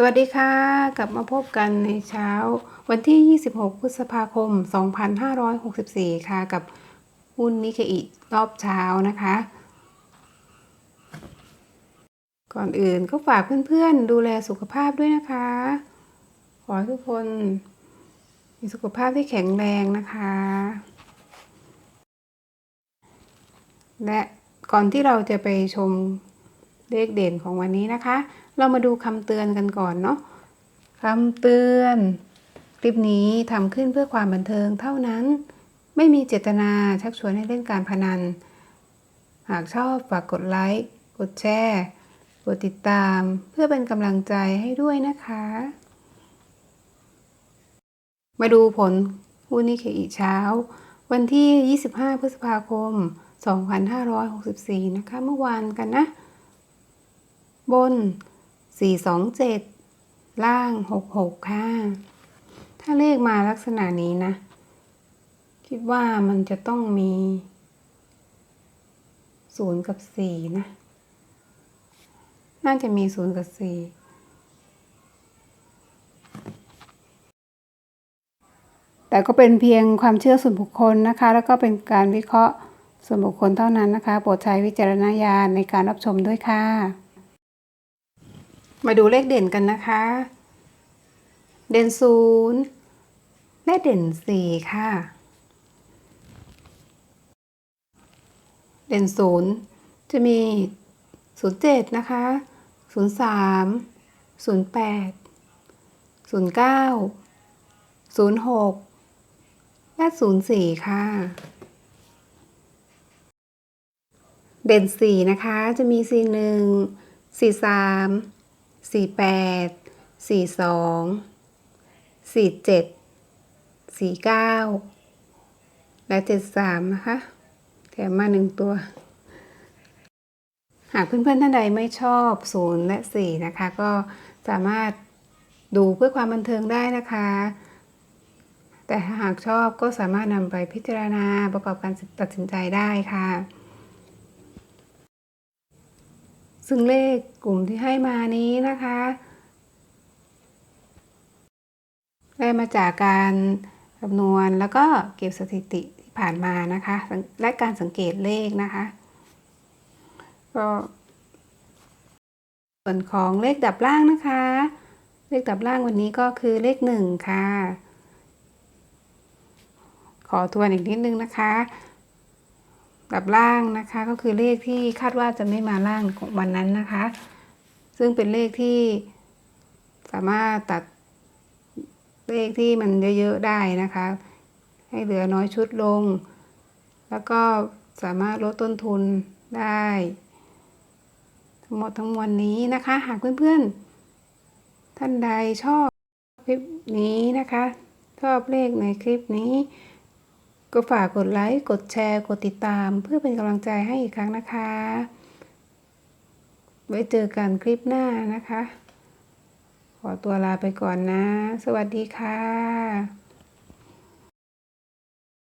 สวัสดีค่ะ กลับมาพบกันในเช้า วันที่ 26 พฤษภาคม 2564 ค่ะกับหุ้นนิเคอิรอบเช้านะคะ ก่อนอื่นก็ฝากเพื่อนๆ ดูแลสุขภาพด้วยนะคะ ขอให้ทุกคน มีสุขภาพที่แข็งแรงนะคะ และก่อนที่เราจะไปชม เลขเด่นของวันนี้นะคะ เรามาดูคำเตือนกันก่อนเนาะคำเตือน คลิปนี้ทำขึ้นเพื่อความบันเทิงเท่านั้น ไม่มีเจตนาชักชวนให้เล่นการพนัน หากชอบฝากกดไลค์กดแชร์กดติดตามเพื่อเป็นกำลังใจให้ด้วยนะคะ มาดูผลหุ้นนิเคอีเช้า วันที่ 25 พฤษภาคม 2564 นะคะ เมื่อวานกันนะ บน 427 ล่าง 66ค่ะถ้าเลขมาลักษณะนี้นะ คิดว่ามันจะต้องมี 0 กับ 4 นะ น่าจะมี 0 กับ 4แต่ก็เป็นเพียงความเชื่อส่วนบุคคลนะคะ แล้วก็เป็นการวิเคราะห์ส่วนบุคคลเท่านั้นนะคะ โปรดใช้วิจารณญาณในการรับชมด้วยค่ะ มาดูเลขเด่นกันนะคะ เด่นศูนย์และเด่นสี่ค่ะ เด่นศูนย์จะมีศูนย์เจ็ดนะคะศูนย์สามศูนย์แปดศูนย์เก้าศูนย์หกและศูนย์สี่ค่ะ เด่นสี่นะคะจะมีสี่หนึ่งสี่สาม สี่แปดสี่สองสี่เจ็ดสี่เก้าและเจ็ดสามนะคะแถมมาหนึ่งตัว หากเพื่อนๆท่านใดไม่ชอบศูนย์และสี่นะคะ ก็สามารถดูเพื่อความบันเทิงได้นะคะ แต่หากชอบก็สามารถนำไปพิจารณาประกอบการตัดสินใจได้ค่ะ ซึ่งเลขกลุ่มที่ให้มานี้นะคะ ได้มาจากการคำนวณแล้วก็เก็บสถิติที่ผ่านมานะคะ และการสังเกตเลขนะคะก็ส่วนของเลขดับล่างนะคะ เลขดับล่างวันนี้ก็คือเลขหนึ่งค่ะ ขอทวนอีกนิดนึงนะคะ ดับล่างนะคะ ก็คือเลขที่คาดว่าจะไม่มาล่างของวันนั้นนะคะ ซึ่งเป็นเลขที่สามารถตัดเลขที่มันเยอะๆได้นะคะ ให้เหลือน้อยชุดลง แล้วก็สามารถลดต้นทุนได้ ทั้งหมดทั้งมวลนี้นะคะ หากเพื่อนๆ ท่านใดชอบคลิปนี้นะคะ ชอบเลขในคลิปนี้ ก็ฝากกดไลค์ กดแชร์ กดติดตาม เพื่อเป็นกำลังใจให้อีกครั้งนะคะ ไว้เจอกันคลิปหน้านะคะ ขอตัวลาไปก่อนนะ สวัสดีค่ะ